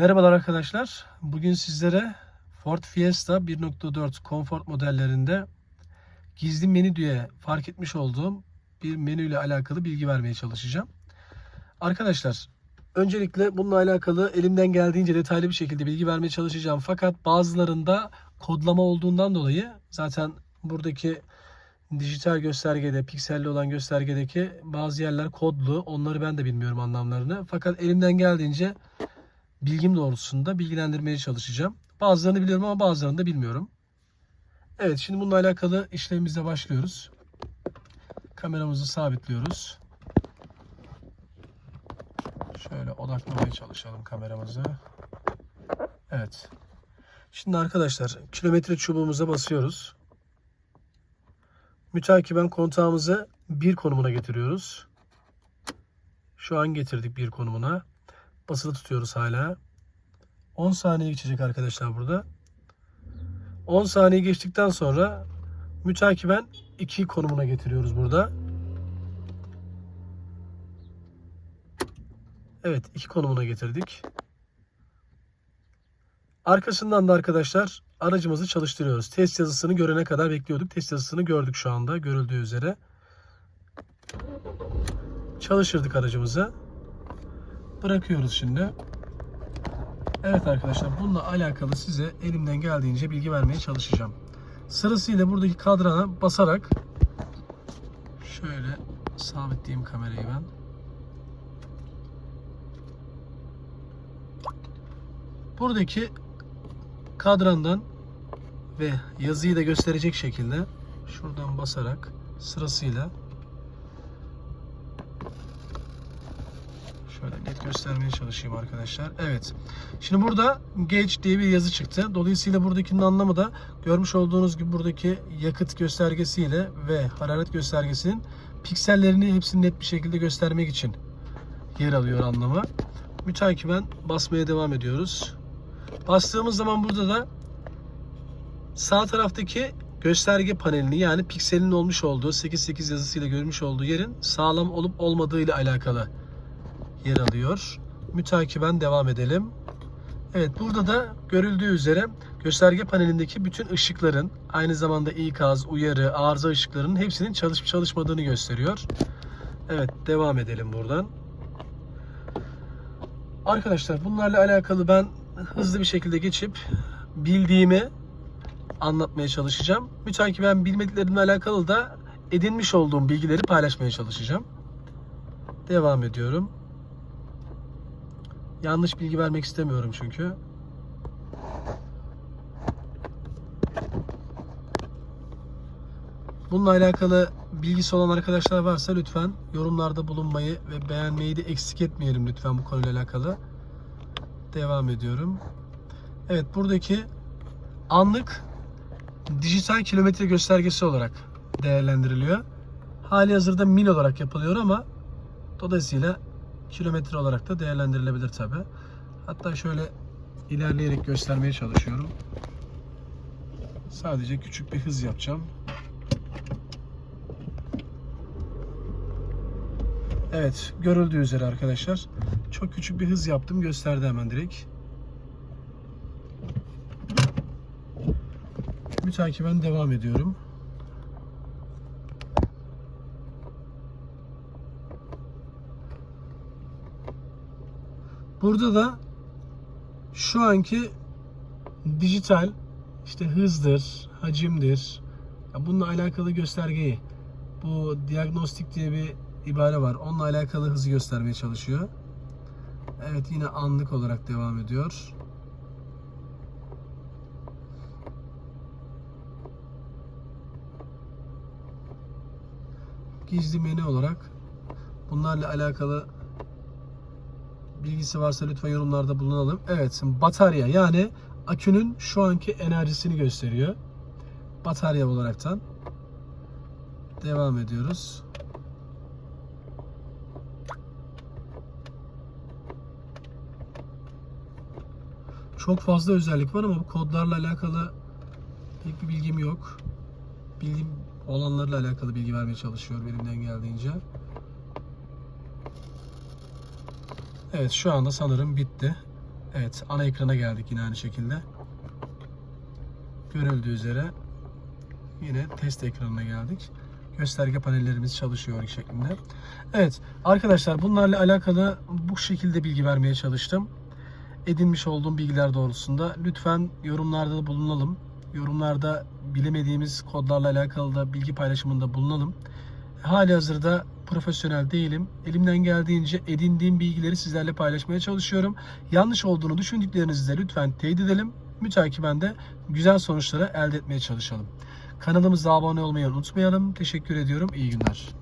Merhabalar arkadaşlar. Bugün sizlere Ford Fiesta 1.4 Comfort modellerinde gizli menü diye fark etmiş olduğum bir menü ile alakalı bilgi vermeye çalışacağım. Arkadaşlar öncelikle bununla alakalı elimden geldiğince detaylı bir şekilde bilgi vermeye çalışacağım. Fakat bazılarında kodlama olduğundan dolayı zaten buradaki dijital göstergede, pikselli olan göstergedeki bazı yerler kodlu. Onları ben de bilmiyorum anlamlarını. Fakat elimden geldiğince bilgim doğrultusunda bilgilendirmeye çalışacağım. Bazılarını biliyorum ama bazılarını da bilmiyorum. Evet şimdi bununla alakalı işlemimize başlıyoruz. Kameramızı sabitliyoruz. Şöyle odaklamaya çalışalım kameramızı. Evet. Şimdi arkadaşlar kilometre çubuğumuza basıyoruz. Mütakiben kontağımızı bir konumuna getiriyoruz. Şu an getirdik bir konumuna. Basılı tutuyoruz hala. 10 saniye geçecek arkadaşlar burada. 10 saniye geçtikten sonra mütakiben 2 konumuna getiriyoruz burada. Evet 2 konumuna getirdik. Arkasından da arkadaşlar aracımızı çalıştırıyoruz. Test yazısını görene kadar bekliyorduk. Test yazısını gördük şu anda görüldüğü üzere. Çalıştırdık aracımızı. Bırakıyoruz şimdi. Evet arkadaşlar bununla alakalı size elimden geldiğince bilgi vermeye çalışacağım. Sırasıyla buradaki kadrana basarak şöyle sabitleyeyim kamerayı ben. Buradaki kadrandan ve yazıyı da gösterecek şekilde şuradan basarak sırasıyla Şöyle net göstermeye çalışayım arkadaşlar. Evet. Şimdi burada geç diye bir yazı çıktı. Dolayısıyla buradakinin anlamı da görmüş olduğunuz gibi buradaki yakıt göstergesiyle ve hararet göstergesinin piksellerini hepsini net bir şekilde göstermek için yer alıyor anlamı. Mütakiben basmaya devam ediyoruz. Bastığımız zaman burada da sağ taraftaki gösterge panelini yani pikselin olmuş olduğu 88 yazısıyla görmüş olduğu yerin sağlam olup olmadığı ile alakalı yer alıyor. Mütakiben devam edelim. Evet burada da görüldüğü üzere gösterge panelindeki bütün ışıkların aynı zamanda ikaz, uyarı, arıza ışıklarının hepsinin çalışıp çalışmadığını gösteriyor. Evet devam edelim buradan. Arkadaşlar bunlarla alakalı ben hızlı bir şekilde geçip bildiğimi anlatmaya çalışacağım. Mütakiben bilmediklerimle alakalı da edinmiş olduğum bilgileri paylaşmaya çalışacağım. Devam ediyorum. Yanlış bilgi vermek istemiyorum çünkü. Bununla alakalı bilgisi olan arkadaşlar varsa lütfen yorumlarda bulunmayı ve beğenmeyi de eksik etmeyelim lütfen bu konuyla alakalı. Devam ediyorum. Evet buradaki anlık dijital kilometre göstergesi olarak değerlendiriliyor. Hali hazırda mil olarak yapılıyor ama dolayısıyla kilometre olarak da değerlendirilebilir tabi. Hatta şöyle ilerleyerek göstermeye çalışıyorum. Sadece küçük bir hız yapacağım. Evet, görüldüğü üzere arkadaşlar. Çok küçük bir hız yaptım. Gösterdi hemen direkt. Mütakiben devam ediyorum. Burada da şu anki dijital işte hızdır, hacimdir. Ya bununla alakalı göstergeyi bu diagnostik diye bir ibare var. Onunla alakalı hızı göstermeye çalışıyor. Evet yine anlık olarak devam ediyor. Gizli menü olarak bunlarla alakalı bilgisi varsa lütfen yorumlarda bulunalım. Evet, batarya yani akünün şu anki enerjisini gösteriyor. Batarya olaraktan devam ediyoruz. Çok fazla özellik var ama bu kodlarla alakalı pek bir bilgim yok. Bilgim olanlarla alakalı bilgi vermeye çalışıyorum elimden geldiğince. Evet şu anda sanırım bitti. Evet ana ekrana geldik yine aynı şekilde. Görüldüğü üzere yine test ekranına geldik. Gösterge panellerimiz çalışıyor şeklinde. Evet arkadaşlar bunlarla alakalı bu şekilde bilgi vermeye çalıştım. Edinmiş olduğum bilgiler doğrultusunda lütfen yorumlarda da bulunalım. Yorumlarda bilemediğimiz kodlarla alakalı da bilgi paylaşımında bulunalım. Hali hazırda profesyonel değilim. Elimden geldiğince edindiğim bilgileri sizlerle paylaşmaya çalışıyorum. Yanlış olduğunu düşündüklerinizi de lütfen teyit edelim. Mütakiben de güzel sonuçları elde etmeye çalışalım. Kanalımıza abone olmayı unutmayalım. Teşekkür ediyorum. İyi günler.